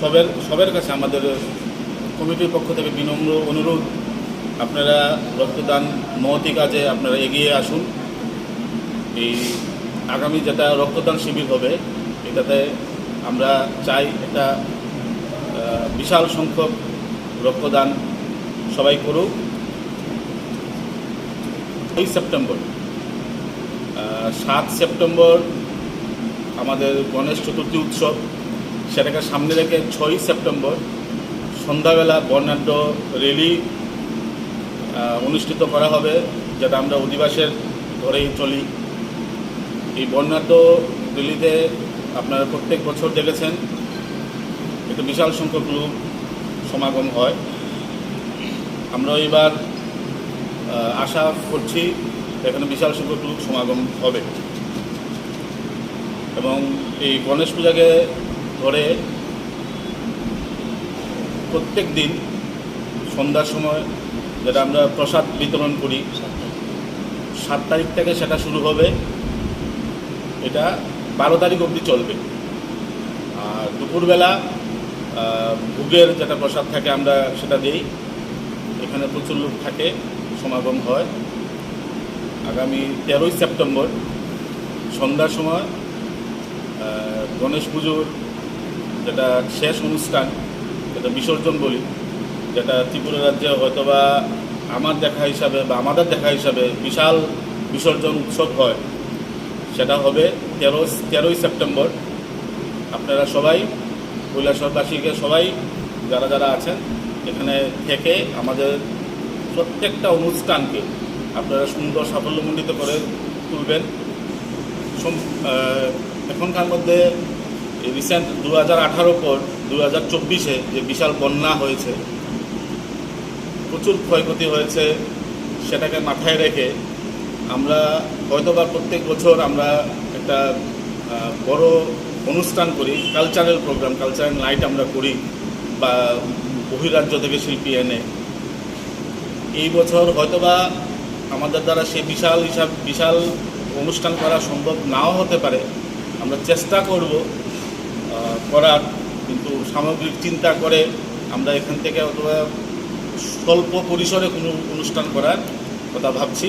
সবের সবের কাছে আমাদের কমিটির পক্ষ থেকে বিনম্র অনুরোধ। আপনারা রক্তদান মহতি কাজে আপনারা এগিয়ে আসুন। এই আগামী যেটা রক্তদান শিবির হবে, এটাতে আমরা চাই এটা বিশাল সংখ্যক রক্তদান সবাই করুক। এই সেপ্টেম্বর সাত সেপ্টেম্বর আমাদের গণেশ চতুর্থী উৎসব। সেটাকে সামনে রেখে ছয়ই সেপ্টেম্বর সন্ধ্যাবেলা বর্ণাঢ্য র্যালি অনুষ্ঠিত করা হবে যেটা আমরা অধিবাসের ধরেই চলি। এই বর্ণাঢ্য র্যালিতে আপনারা প্রত্যেক বছর দেখেছেন, একটা বিশাল সংখ্যক লোক সমাগম হয়। আমরা এবার আশা করছি এখানে বিশাল সংখ্যক লোক সমাগম হবে। এবং এই গণেশ পূজাকে ধরে প্রত্যেক দিন সন্ধ্যার সময় যেটা আমরা প্রসাদ বিতরণ করি, সাত তারিখ থেকে সেটা শুরু হবে। এটা বারো তারিখ অবধি চলবে। আর দুপুরবেলা ভোগের যেটা প্রসাদ থাকে আমরা সেটা দিই। এখানে প্রচুর লোক থাকে, সমাগম হয়। আগামী তেরোই সেপ্টেম্বর সন্ধ্যার সময় গণেশ পুজোর যেটা শেষ অনুষ্ঠান, যেটা বিসর্জন বলি, যেটা ত্রিপুরা রাজ্যে হয়তোবা আমার দেখা হিসাবে বা আমাদের দেখা হিসাবে বিশাল বিসর্জন উৎসব হয়, সেটা হবে তেরো, তেরোই সেপ্টেম্বর। আপনারা সবাই কৈলাসরবাসীকে সবাই, যারা যারা আছেন, এখানে থেকে আমাদের প্রত্যেকটা অনুষ্ঠানকে আপনারা সুন্দর সাফল্যমণ্ডিত করে তুলবেন। এখনকার মধ্যে রিসেন্ট দু হাজার আঠারো পর দু হাজার চব্বিশে যে বিশাল বন্যা হয়েছে, প্রচুর ক্ষয়ক্ষতি হয়েছে, সেটাকে মাথায় রেখে আমরা হয়তোবা প্রত্যেক বছর আমরা একটা বড় অনুষ্ঠান করি কালচারাল প্রোগ্রাম কালচারাল নাইট আমরা করি, বা বহিরাজ্য থেকে শিল্পী এনে। এই বছর হয়তোবা আমাদের দ্বারা সেই বিশাল হিসাব, বিশাল অনুষ্ঠান করা সম্ভব নাও হতে পারে। আমরা চেষ্টা করব করার, কিন্তু সামগ্রিক চিন্তা করে আমরা এখান থেকে অথবা স্বল্প পরিসরে কোনো অনুষ্ঠান করার কথা ভাবছি।